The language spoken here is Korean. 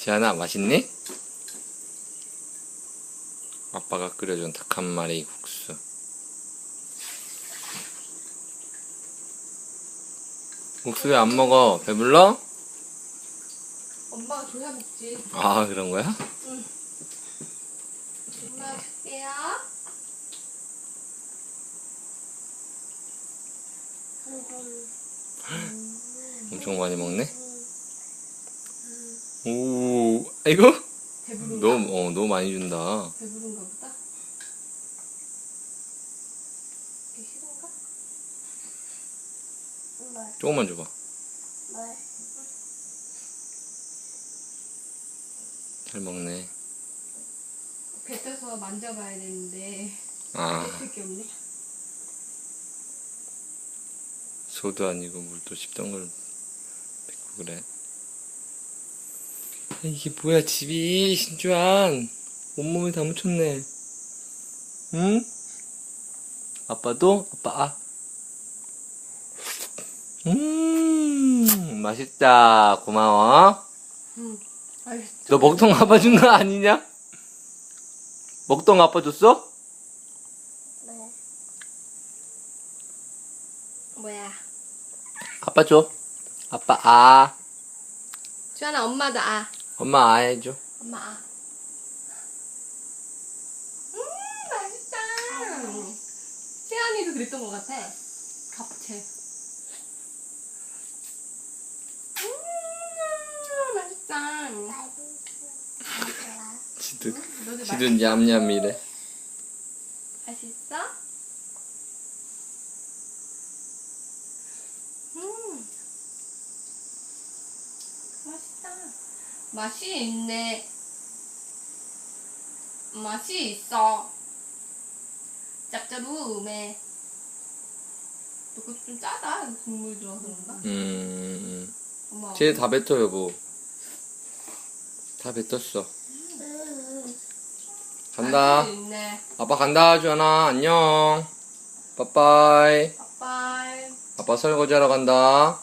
지안아 맛있니? 아빠가 끓여준 닭 한 마리 국수. 국수 왜 안 먹어? 배불러? 엄마가 줘야 먹지. 아 그런 거야? 엄마 줄게요. 엄청 많이 먹네. 오, 아이고 배부른가? 너무 어 너무 많이 준다. 배부른가 보다. 이게 싫은가? 조금만 줘봐. 잘 먹네. 뱉어서 만져봐야 되는데 아 뱉을 게 없네. 소도 아니고 물도 씹던 걸 뱉고 그래. 아, 이게 뭐야 집이 신주한 온몸에 다 묻혔네. 응? 아빠도 아빠 아. 음 맛있다 고마워. 응. 아이, 너 먹통 아빠 준 거 아니냐? 먹통 아빠 줬어? 뭐야? 아빠 줘. 아빠 아. 주하나 엄마도 아. 엄마 아 해줘. 엄마 아. 음 맛있다. 세연이도 그랬던 것 같아. 갑채. 음 맛있다. 지든 지든 냠냠이래. 맛있어? 음 맛있다. 맛이 있네. 맛이 있어. 짭짤음해. 이거 좀 짜다. 국물 들어서 그런가? 음. 엄마. 쟤 다 뱉어 여보. 다 뱉었어. 간다. 맛이 있네. 아빠 간다 주연아 안녕. 빠빠이. 빠빠이. 아빠 설거지하러 간다.